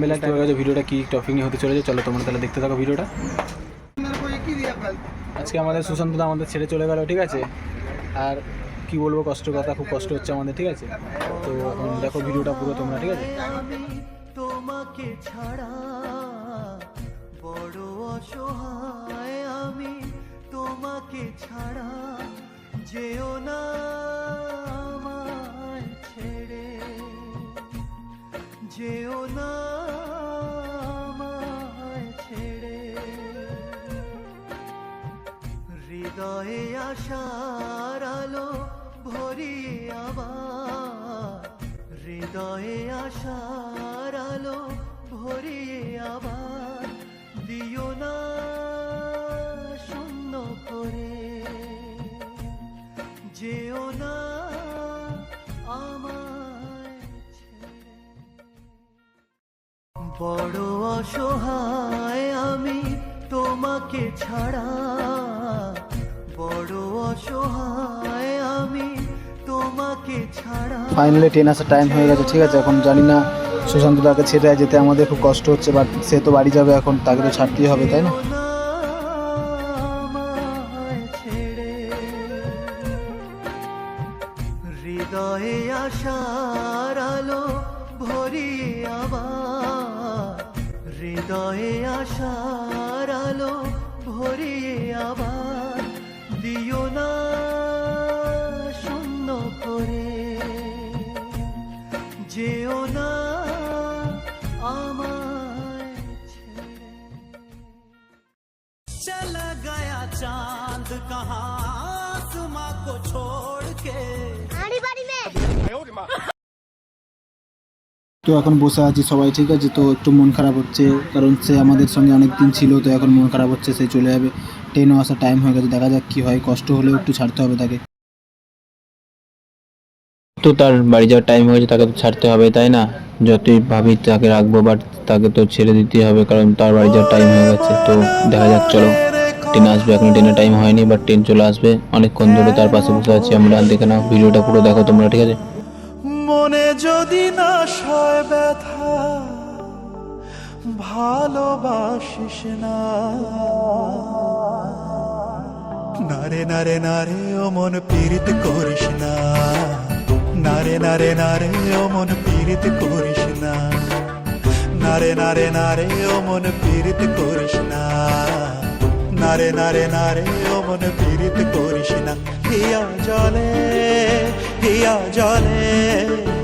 মেলা টাইম গেছে ভিডিওটা কি টপিক নিয়ে হতে চলেছে, চলো তোমরা তাহলে দেখতে থাকো ভিডিওটা আজকে আমাদের সুশান্ত দা আমাদের ছেড়ে চলে গেল, ঠিক আছে? আর কি বলব, কষ্ট কথা, খুব কষ্ট হচ্ছে আমাদের, ঠিক আছে? তো দেখো ভিডিওটা পুরো তোমরা, ঠিক আছে? তোমাকে ছাড়া হৃদয়ে আশার আলো ভরিয়ে আবার। হৃদয়ে আশার আলো ভরিয়ে আবার। দিও না শূন্য করে। যেও না বড় অসহায় আমি তোমাকে ছাড়া অসহায় আমি তোমাকে ছাড়া ফাইনালি ট্রেন আসার টাইম হয়ে গেছে ঠিক আছে? এখন জানি না সুশান্ত দাকে ছেড়ে যেতে আমাদের খুব কষ্ট হচ্ছে বাট সে তো বাড়ি যাবে এখন তাকে তো ছাড়তেই হবে তাই না না? আমায় ছেড়ে হৃদয়ে আশার আলো ভরিয়ে আবার হৃদয়ে আশার আলো ভরিয়ে আবার দিও না শূন্য করে যেও না আমায় ছেড়ে चला गया चांद कहाँ आसमां को छोड़ के তো এখন বসে আছি সবাই, ঠিক আছে? তো একটু মন খারাপ হচ্ছে, কারণ সে আমাদের সঙ্গে অনেক দিন ছিল, তো এখন মন খারাপ হচ্ছে, সে চলে যাবে। ট্রেনও আসার টাইম হয়ে গেছে, দেখা যাক কি হয়, কষ্ট হলেও একটু ছাড়তে হবে তাকে। তো তার বাড়ি যাওয়ার টাইম হয়েছে তাকে তো ছাড়তে হবে, তাই না? যতই ভাবি তাকে রাখব বাট তাকে তো ছেড়ে দিতে হবে, কারণ তার বাড়ি যাওয়ার টাইম হয়ে গেছে। তো দেখা যাক, চলো। ট্রেন আসবে, এখন ট্রেনের টাইম হয়নি বাট ট্রেন চলে আসবে। অনেকক্ষণ ধরে তার পাশে বসে আছি আমরা, দেখে নাও, ভিডিওটা পুরো দেখো তোমরা, ঠিক আছে? যদি না সয় ব্যথা, ভালোবাসিস না। নারে নারে নারে, ও মন পীড়িত করিস না। নারে নারে নারে, ও মন পীড়িত করিস না। নারে নারে নারে, ও মন পীড়িত করিস না। নারে নারে নারে, ও মন পীড়িত করিস না। হিয়া জলে হিয়া জলে।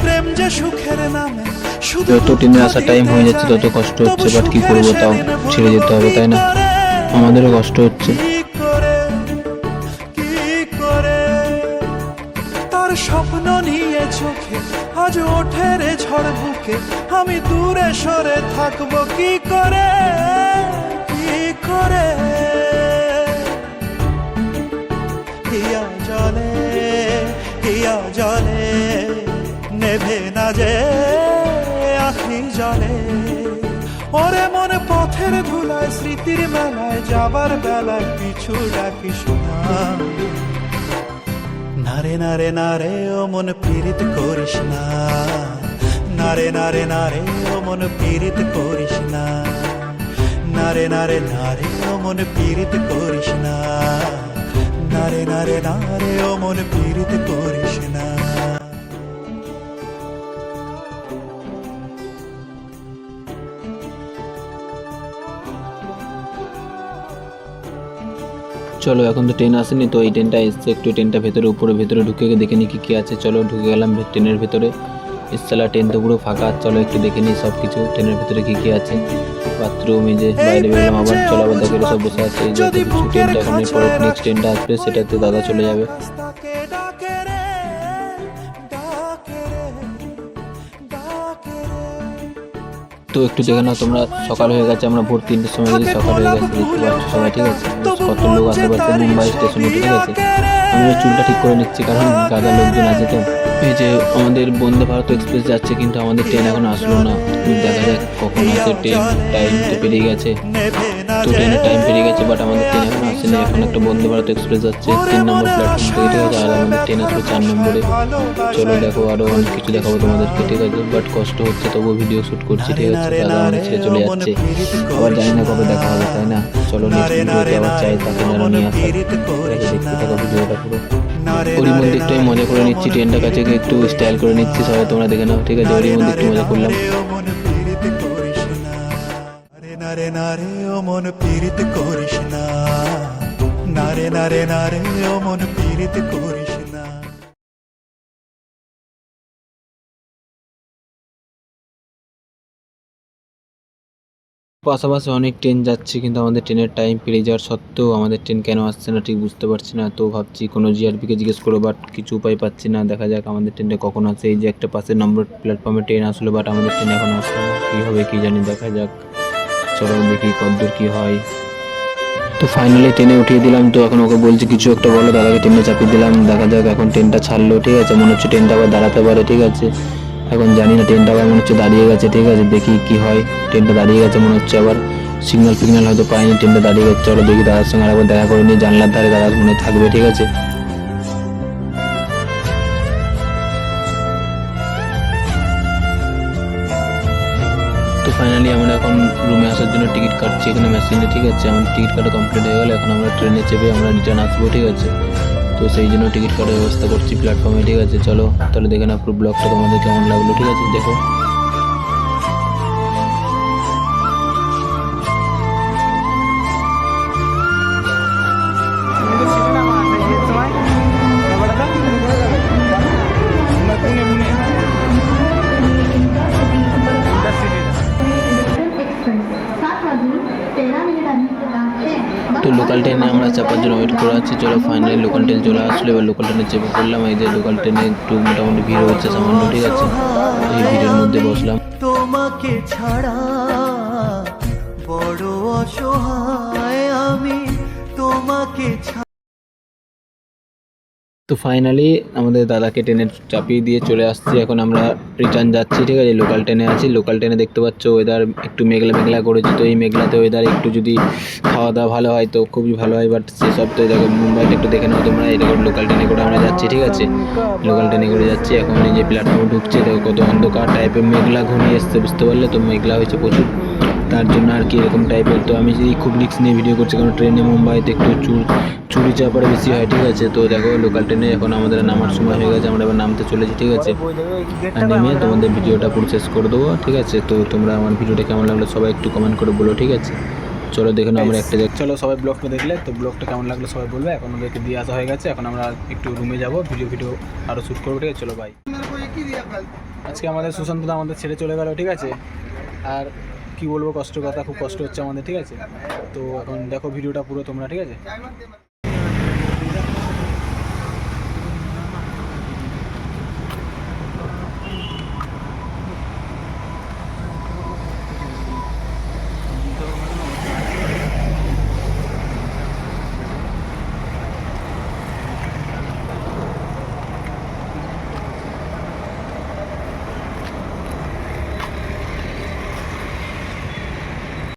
প্রেম যে সুখের নামে যত আসার টাইম হয়ে যাচ্ছে তত কষ্ট হচ্ছে বাট কি করব তাও ছেড়ে যেতে হবে তাই না? আমাদেরও কষ্ট হচ্ছে। তার স্বপ্ন নিয়ে চোখে আজ ওঠে রে ঝড় বুকে আমি দূরে সরে থাকব কি করে কি করে? হিয়া জলে হিয়া জলে। নেভে না যে আখি জলে। ওরে মনে পথের ধুলায়, স্মৃতির মেলায়, যাবার বেলায় পিছু ডাকিস না নারে নারে নারে, ও মন পীড়িত করিস না। নারে নারে নারে, ও মন পীড়িত করিস না। নারে নারে নারে, ও মন পীড়িত করিস না। নারে নারে নারে, ও মন পীড়িত করিস না। চলো এখন তো ট্রেন আসেনি তো এই ট্রেনটা এসছে একটু ট্রেনটা ভেতরে উপরে ভেতরে ঢুকে দেখে নিই কী কী আছে। চলো ঢুকে গেলাম ট্রেনের ভেতরে। ইসলা ট্রেন তো পুরো ফাঁকা চলো একটু দেখে নিই সব কিছু ট্রেনের ভেতরে কী কী আছে। বাথরুম এই যে বাইরে বেরোলাম আবার চলো আবার দেখে সব বসে আছে এই যে ট্রেনটা এখন পরে নেক্সট ট্রেনটা আসবে সেটাতে দাদা চলে যাবে। তো একটু দেখে নাও তোমরা সকাল হয়ে গেছে আমরা ভোর তিনটের সময় গেছি সকাল হয়ে গেছে দেখতে পাচ্ছ সবাই ঠিক আছে? কত লোক আসতে পারছে মুম্বাই স্টেশনে ঠিক আছে? আমি চুলটা ঠিক করে নিচ্ছি কারণ গাদা লোকজন আছে তো। এই যে আমাদের বন্দে ভারত এক্সপ্রেস যাচ্ছে, কিন্তু আমাদের ট্রেন এখন আসলো না। দেখা যাক কখন আসে ট্রেন। টাইম তো পেরিয়ে গেছে। তো ট্রেনের টাইম পেরিয়ে গেছে বাট আমাদের ট্রেন এখন আসেনি। এখন একটা বন্দে ভারত এক্সপ্রেস যাচ্ছে। তিন নম্বর প্ল্যাটফর্ম থেকে ঠিক আছে, আর আমাদের ট্রেন আসবে চার নম্বরে। চলো দেখো আরও অনেক কিছু দেখাবো তোমাদেরকে, ঠিক আছে? বাট কষ্ট হচ্ছে, তবুও ভিডিও শুট করছি, ঠিক আছে? দাদা অনেক ছেড়ে চলে যাচ্ছে। আবার জানি না কবে দেখা হবে, তাই না? চলো নেক্সট ভিডিওতে আবার চাই তাকে নিয়ে আসা। দেখতে থাকো ভিডিওটা পুরো। ওরই মধ্যে একটু মজা করে নিচ্ছি ট্রেনটা কাছে গিয়ে একটু স্টাইল করে নিচ্ছি সবাই তোমরা দেখে নাও, ঠিক আছে? ওরই মধ্যে একটু মজা করলাম। নারে নারে ও মন পীড়িত করিস না। নারে নারে নারে ও মন পীড়িত করিস পাশাপাশি অনেক ট্রেন যাচ্ছে, কিন্তু আমাদের ট্রেনের টাইম পেরিয়ে যাওয়ার সত্ত্বেও আমাদের ট্রেন কেন আসছে না, ঠিক বুঝতে পারছি না। তো ভাবছি কোনো জিআরপিকে জিজ্ঞেস করব বাট কিছু উপায় পাচ্ছি না। দেখা যাক আমাদের ট্রেনটা কখন আসে। এই যে একটা পাশের নম্বর প্ল্যাটফর্মে ট্রেন আসলো বাট আমাদের ট্রেন এখন আসলো কী হবে, কী জানি, দেখা যাক। চলো দেখি কতদূর কী হয়। তো ফাইনালি ট্রেনে উঠিয়ে দিলাম। তো এখন ওকে বলছি, কিছু একটা বলো, দাদাকে ট্রেনে চাপিয়ে দিলাম। দেখা যাক এখন ট্রেনটা ছাড়লো, ঠিক আছে? মনে হচ্ছে ট্রেনটা আবার দাঁড়াতে পারে, ঠিক আছে? এখন জানি না ট্রেনটা আবার মনে হচ্ছে দাঁড়িয়ে গেছে, ঠিক আছে, দেখি কি হয়। ট্রেনটা দাঁড়িয়ে গেছে মনে হচ্ছে আবার। সিগন্যাল ফিগন্যাল হয়তো পাইনি ট্রেনটা দাঁড়িয়ে গেছে, চলো দেখি দাদার সঙ্গে আরেকবার দেখা করে নিই, জানলার ধারে দাদা মনে থাকবে, ঠিক আছে। তো ফাইনালি আমরা এখন রুমে আসার জন্য টিকিট কাটছি, এখানে মেশিনে ঠিক আছে আমাদের টিকিট কাটা কমপ্লিট হয়ে গেলে, এখন আমরা ট্রেনে চেপে আমরা রিটার্ন আসব, ঠিক আছে। তো সেই জন্য টিকিট কাটার ব্যবস্থা করছি প্ল্যাটফর্মে ঠিক আছে? চলো, তাহলে দেখে না পুরো ব্লগটা তোমাদের কেমন লাগল, ঠিক আছে? দেখো। তো লোকাল ট্রেনে আমরা চাপার জন্য ওয়েট করা আছি, চলো ফাইনালি লোকাল ট্রেন চলে আসলো। এবার লোকাল ট্রেনে চেপে পড়লাম, এই যে লোকাল ট্রেনে একটু মোটামুটি ভিড় হচ্ছে, সামান্য ঠিক আছে। এই ভিড়ের মধ্যে বসলাম। তোমাকে ছাড়া বড় অসহায় আমি তোমাকে তো ফাইনালি আমাদের দাদাকে ট্রেনে চাপিয়ে দিয়ে চলে আসছি। এখন আমরা রিটার্ন যাচ্ছি, ঠিক আছে? লোকাল ট্রেনে আছি। লোকাল ট্রেনে দেখতে পাচ্ছ ওয়েদার একটু মেঘলা মেঘলা করেছে। তো এই মেঘলাতে ওয়েদার একটু যদি খাওয়া দাওয়া ভালো হয় তো খুবই ভালো হয়। বাট সেসব তো দেখো, মুম্বাইতে একটু দেখে নাও তোমরা। এই দেখো লোকাল ট্রেনে করে আমরা যাচ্ছি, ঠিক আছে? লোকাল ট্রেনে করে যাচ্ছি। এখন এই যে প্ল্যাটফর্মে ঢুকছে, দেখো কত অন্ধকার টাইপের মেঘলা ঘনিয়ে এসছে, বুঝতে পারলে? তো মেঘলা হয়েছে প্রচুর। তার জন্য আর কি এরকম টাইপের তো আমি যদি খুব রিক্স নিয়ে ভিডিও করছি কারণ ট্রেনে মুম্বাইতে একটু চুর চুরি চাপার বেশি হয় ঠিক আছে? তো দেখো লোকাল ট্রেনে এখন আমাদের নামার সময় হয়ে গেছে আমরা এবার নামতে চলেছি ঠিক আছে? আর নেমে তোমাদের ভিডিওটা পুরো শেষ করে দেবো ঠিক আছে? তো তোমরা আমার ভিডিওটা কেমন লাগল সবাই একটু কমেন্ট করে বলো ঠিক আছে? চলো দেখে নাও আমরা একটা জায়গায় চলো সবাই ব্লগটা দেখলে তো ব্লগটা কেমন লাগল সবাই বলবে। এখন ওদেরকে দিয়ে আসা হয়ে গেছে এখন আমরা একটু রুমে যাব ভিডিও ভিডিও আরও শ্যুট করব ঠিক আছে? চলো ভাই আজকে আমাদের সুশান্ত দা আমাদের ছেড়ে চলে গেল ঠিক আছে? আর কি বলব? কষ্ট কথা, খুব কষ্ট হচ্ছে আমাদের, ঠিক আছে? তো এখন দেখো, ভিডিওটা পুরো তোমরা, ঠিক আছে?